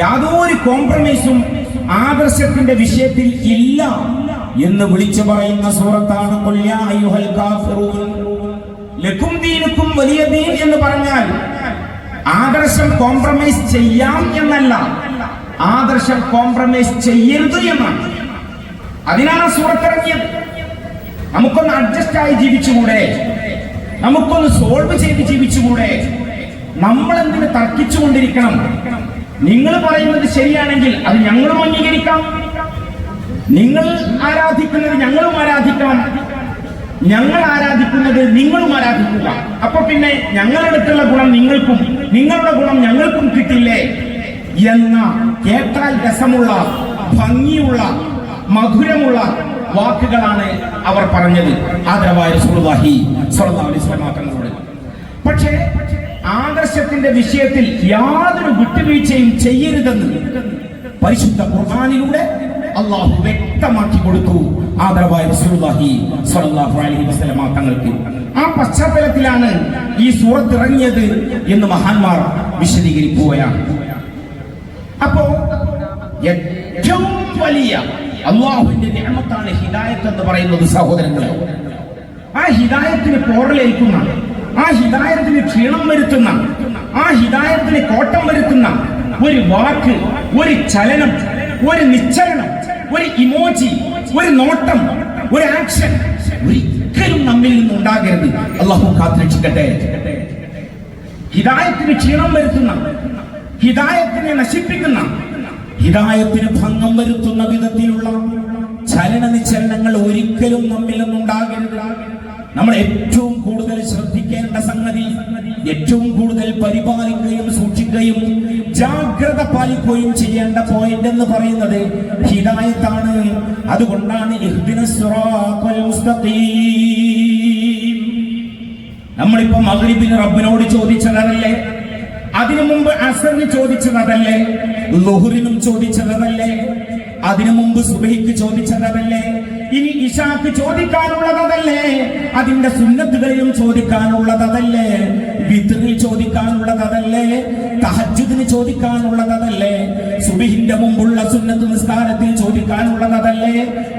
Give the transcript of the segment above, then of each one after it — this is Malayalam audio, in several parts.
യാതൊരു കോംപ്രമൈസും ആദർശത്തിന്റെ വിഷയത്തിൽ ഇല്ല എന്ന് വിളിച്ചു പറയുന്ന സൂറത്താണ് "ഖുൽ കാഫിറൂൻ ലക്കും ദീനുക്കും വലിയ ദീൻ എന്ന് പറഞ്ഞാൽ ആദർശം കോംപ്രമൈസ് ചെയ്യാം എന്നല്ല ആദർശം കോംപ്രമൈസ് ചെയ്യരുത് എന്നാണ്. അതിനാണ് സൂറത്തിറങ്ങിയത്. നമുക്കൊന്ന് അഡ്ജസ്റ്റ് ആയി ജീവിച്ചുകൂടെ? നമുക്കൊന്ന് സോൾവ് ചെയ്ത് ജീവിച്ചുകൂടെ? നമ്മൾ എന്തിനു തർക്കിച്ചുകൊണ്ടിരിക്കണം? നിങ്ങൾ പറയുന്നത് ശരിയാണെങ്കിൽ അത് ഞങ്ങളും അംഗീകരിക്കാം. നിങ്ങൾ ആരാധിക്കുന്നത് ഞങ്ങളും ആരാധിക്കാം. ഞങ്ങൾ ആരാധിക്കുന്നത് നിങ്ങളും ആരാധിക്കുക. അപ്പൊ പിന്നെ ഞങ്ങളടുത്തുള്ള ഗുണം നിങ്ങൾക്കും നിങ്ങളുടെ ഗുണം ഞങ്ങൾക്കും കിട്ടില്ലേ? എന്ന കേട്ടാൽ രസമുള്ള ഭംഗിയുള്ള മധുരമുള്ള വാക്കുകളാണ് അവർ പറഞ്ഞത്. ആദരവായ സുഹൃദാഹി സ്വർണാലിസ്വമാക്കുന്നതോട് പക്ഷേ ആദർശത്തിന്റെ വിഷയത്തിൽ യാതൊരു വിട്ടുവീഴ്ചയും ചെയ്യരുതെന്ന് പരിശുദ്ധ ഖുർആനിലൂടെ അള്ളാഹു വ്യക്തമാക്കി കൊടുത്തു. ആദരവായ അലൈഹി തങ്ങൾക്ക്. ആ പശ്ചാത്തലത്തിലാണ് ഈ സൂറത്ത് ഇറങ്ങിയത് എന്ന് മഹാന്മാർ വിശദീകരിക്കുകയാണ്. അപ്പോ ഏറ്റവും വലിയ അള്ളാഹുവിന്റെ നിയമത്താണ് ഹിദായത്ത് എന്ന് പറയുന്നത് സഹോദരങ്ങളെ. ആ ഹിദായത്തിന് പോറലേൽക്കുന്ന ആ ഹിദായത്തിന് ക്ഷീണം വരുത്തുന്ന ആ ഹിദായത്തിന് കോട്ടം വരുത്തുന്ന ഒരു വാക്ക് ഒരു ചലനം ഒരു നിശ്ചലനം ഒരു ഇമോജി ഒരു നോട്ടം ഒരു ആക്ഷൻ ഒരിക്കലും നമ്മിൽ നിന്ന് ഉണ്ടാകരുത് അള്ളാഹു കാത്തിരക്ഷിക്കട്ടെ. ഹിദായത്തിന് ക്ഷീണം വരുത്തുന്ന ഹിദായത്തിനെ നശിപ്പിക്കുന്ന ഹിദായത്തിന് ഭംഗം വരുത്തുന്ന വിധത്തിലുള്ള ചലന നിശ്ചലനങ്ങൾ ഒരിക്കലും നമ്മിൽ നിന്നുണ്ടാകരുത്. നമ്മൾ ഏറ്റവും കൂടുതൽ ശ്രദ്ധിക്കേണ്ട സംഗതി ഏറ്റവും കൂടുതൽ പരിപാലിക്കുകയും സൂക്ഷിക്കുകയും ജാഗ്രത പാലിക്കുകയും ചെയ്യേണ്ട പോയിന്റ് എന്ന് പറയുന്നത് ഹിദായത്താണ്. അതുകൊണ്ടാണ് നമ്മളിപ്പോ മഗ്രിബിന് റബ്ബിനോട് ചോദിച്ചതല്ലേ? അതിനു മുമ്പ് അസറിന് ചോദിച്ചതല്ലേ? ലുഹുറിനും ചോദിച്ചതല്ലേ? അതിനു മുമ്പ് സുബഹിക്ക് ചോദിച്ചതല്ലേ? ഇനി ഇഷാക്ക് ചോദിക്കാനുള്ളതല്ലേ അതിന്റെ സുന്നത്തുകളിലും ചോദിക്കാനുള്ളതല്ലേ വിത്രിൽ ചോദിക്കാനുള്ളതല്ലേ തഹജുദിന് ചോദിക്കാനുള്ളതല്ലേ സുബിഹിന്റെ മുമ്പുള്ള സുന്നത്ത് നിസ്കാരത്തിൽ ചോദിക്കാനുള്ളതല്ലേ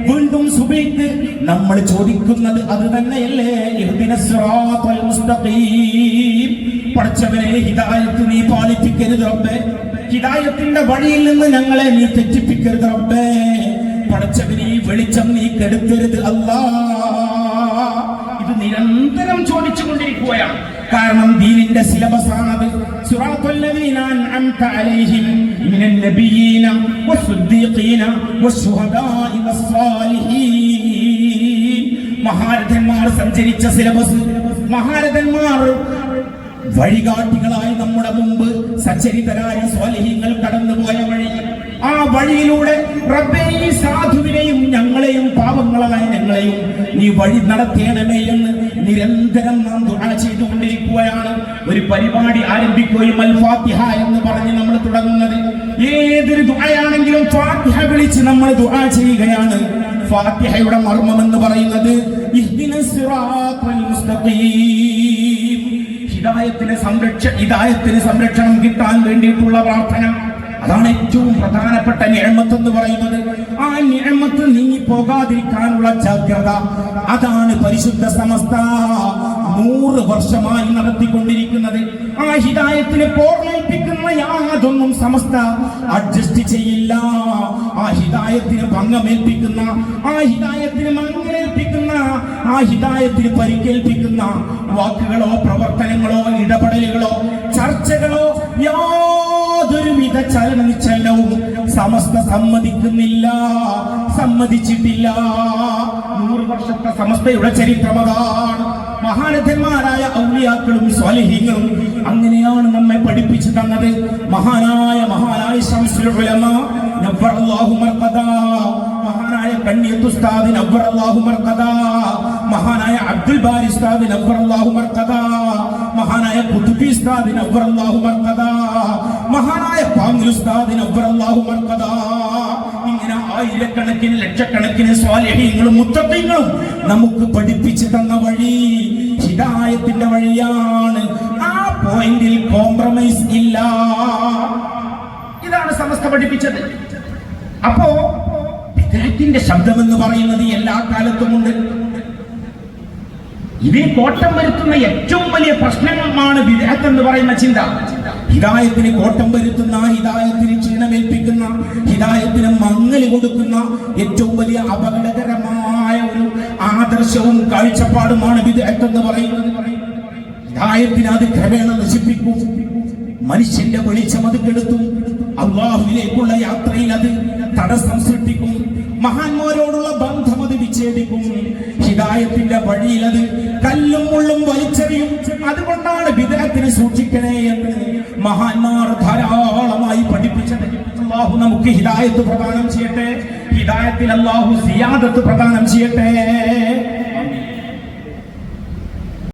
വീണ്ടും സുബിക്ക് നമ്മൾ ചോദിക്കുന്നത് അത് തന്നെയല്ലേ? പഠിച്ചവരെ ഹിദായത്ത് നീ പാലിപ്പിക്കരുത് റബ്ബേ. ഹിദായത്തിന്റെ വഴിയിൽ നിന്ന് ഞങ്ങളെ നീ തെറ്റിപ്പിക്കരുത് റബ്ബേ. പഠിച്ചവനെ ഈ വെളിച്ചം നീ കെടുത്തരുത് അല്ലാ. ഇത് നിരന്തരം ചോദിച്ചുകൊണ്ടിരിക്കുകയാണ്. കാരണം ദീനിന്റെ സിലബസ് ആണത് മഹാരഥന്മാർ സഞ്ചരിച്ച സിലബസ്. മഹാരഥന്മാർ വഴികാട്ടികളായി നമ്മുടെ മുമ്പ് സച്ചരിതരായ സ്വാലിഹ്യങ്ങൾ കടന്നുപോയ വഴി ആ വഴിയിലൂടെ റബ്ബേ ഈ സാധുവിനെയും ഞങ്ങളെയും പാപങ്ങളായ ഞങ്ങളെയും നീ വഴി നടത്തേണമേ എന്ന് നിരന്തരം നാം ദുആ ചെയ്തുകൊണ്ടിരിക്കുകയാണ്. ഒരു പരിപാടി ആരംഭിക്കുകയും അൽ ഫാത്തിഹ എന്ന് പറഞ്ഞ് നമ്മൾ തുടങ്ങുന്നത്. ഏതൊരു ദുആയാണെങ്കിലും ഫാത്തിഹ വിളിച്ച് നമ്മൾ ദുആ ചെയ്യുകയാണ്. ഫാത്തിഹയുടെ മർമ്മം എന്ന് പറയുന്നത് ഹിദായത്തിന് സംരക്ഷ ഹിദായത്തിന് സംരക്ഷണം കിട്ടാൻ വേണ്ടിയിട്ടുള്ള പ്രാർത്ഥന. അതാണ് ഏറ്റവും പ്രധാനപ്പെട്ട നിഴമത്ത് എന്ന് പറയുന്നത്. ആ നിഴമത്ത് നീങ്ങി പോകാതിരിക്കാനുള്ള ജാഗ്രത. അതാണ് പരിശുദ്ധ സമസ്ത നൂറ് വർഷമായി നടത്തിക്കൊണ്ടിരിക്കുന്നത്. ആ ഹിതായത്തിനെ പോർണിപ്പിക്കുന്ന യാതൊന്നും സമസ്ത അഡ്ജസ്റ്റ് ചെയ്യില്ല. ആ ഹിതായത്തിന് ഭംഗമേൽപ്പിക്കുന്ന ആ ഹിതായത്തിന് മങ്ങലേൽപ്പിക്കുന്ന ആ ഹിതായത്തിന് പരിക്കേൽപ്പിക്കുന്ന വാക്കുകളോ പ്രവർത്തനങ്ങളോ ഇടപെടലുകളോ ചർച്ചകളോ യാതൊരുവിധ ചലന നിശ്ചലനവും സമസ്ത സമ്മതിക്കുന്നില്ല സമ്മതിച്ചിട്ടില്ല. നൂറ് വർഷത്തെ സമസ്തയുടെ ചരിത്രമതാണ് മഹാനന്ദന്മാരായ ഔലിയാക്കളും സ്വാലിഹീങ്ങളും അങ്ങനെയാണ് നമ്മെ പഠിപ്പിച്ചു തന്നത്. മഹാനായ മഹാനായ മഹാനായ കണ്ണിയത്ത് ഉസ്താദ് മഹാനായ അബ്ദുൽ ബാരി ഉസ്താദ് മഹാനായ കുതുബി ഉസ്താദ് മഹാനായ ഇങ്ങനെ ആയിരക്കണക്കിന് ലക്ഷക്കണക്കിന് സ്വാലഹ്യങ്ങളും മുത്തങ്ങളും നമുക്ക് പഠിപ്പിച്ചു തന്ന വഴി ഹിദായത്തിന്റെ വഴിയാണ്. ആ പോയിന്റിൽ കോംപ്രമൈസ് ഇല്ല. ഇതാണ് സമസ്ത പഠിപ്പിച്ചത്. അപ്പോ വിദേഹത്തിന്റെ ശബ്ദം എന്ന് പറയുന്നത് എല്ലാ കാലത്തും ഉണ്ട്. ഇതേ കോട്ടം വരുത്തുന്ന ഏറ്റവും വലിയ പ്രശ്നങ്ങളാണ് വിദേഹത്ത് എന്ന് പറയുന്ന ചിന്ത. ഹിദായത്തിന് കോട്ടം വരുത്തുന്ന ഹിതായത്തിന് ക്ഷീണമേൽപ്പിക്കുന്ന ഹിതായത്തിന് മങ്ങൽ കൊടുക്കുന്ന ഏറ്റവും വലിയ അപകടകരമായ ഒരു ആദർശവും കാഴ്ചപ്പാടുമാണ് വിദേഹത്ത് എന്ന് പറയുന്നത്. ഹിതായത്തിന് അത് ക്രമേണ നശിപ്പിക്കും. മനുഷ്യന്റെ വെളിച്ചം അത് കെടുത്തും. അള്ളാഹുവിലേക്കുള്ള യാത്രയിൽ അത് തടസ്സം സൃഷ്ടിക്കും. മഹാന്മാരോടുള്ള ബന്ധം അത് വിച്ഛേദിക്കും. ഹിദായത്തിന്റെ വഴിയിൽ അത് കല്ലും മുള്ളും വലിച്ചെറിയും. അതുകൊണ്ടാണ് വിദേഹത്തിന് സൂക്ഷിക്കണേ എന്ന് മഹാന്മാർ ധാരാളമായി പഠിപ്പിച്ചത്. അള്ളാഹു നമുക്ക് ഹിദായത്ത് പ്രദാനം ചെയ്യട്ടെ. ഹിദായത്തിൽ അള്ളാഹു സിയാദത്ത് പ്രദാനം ചെയ്യട്ടെ.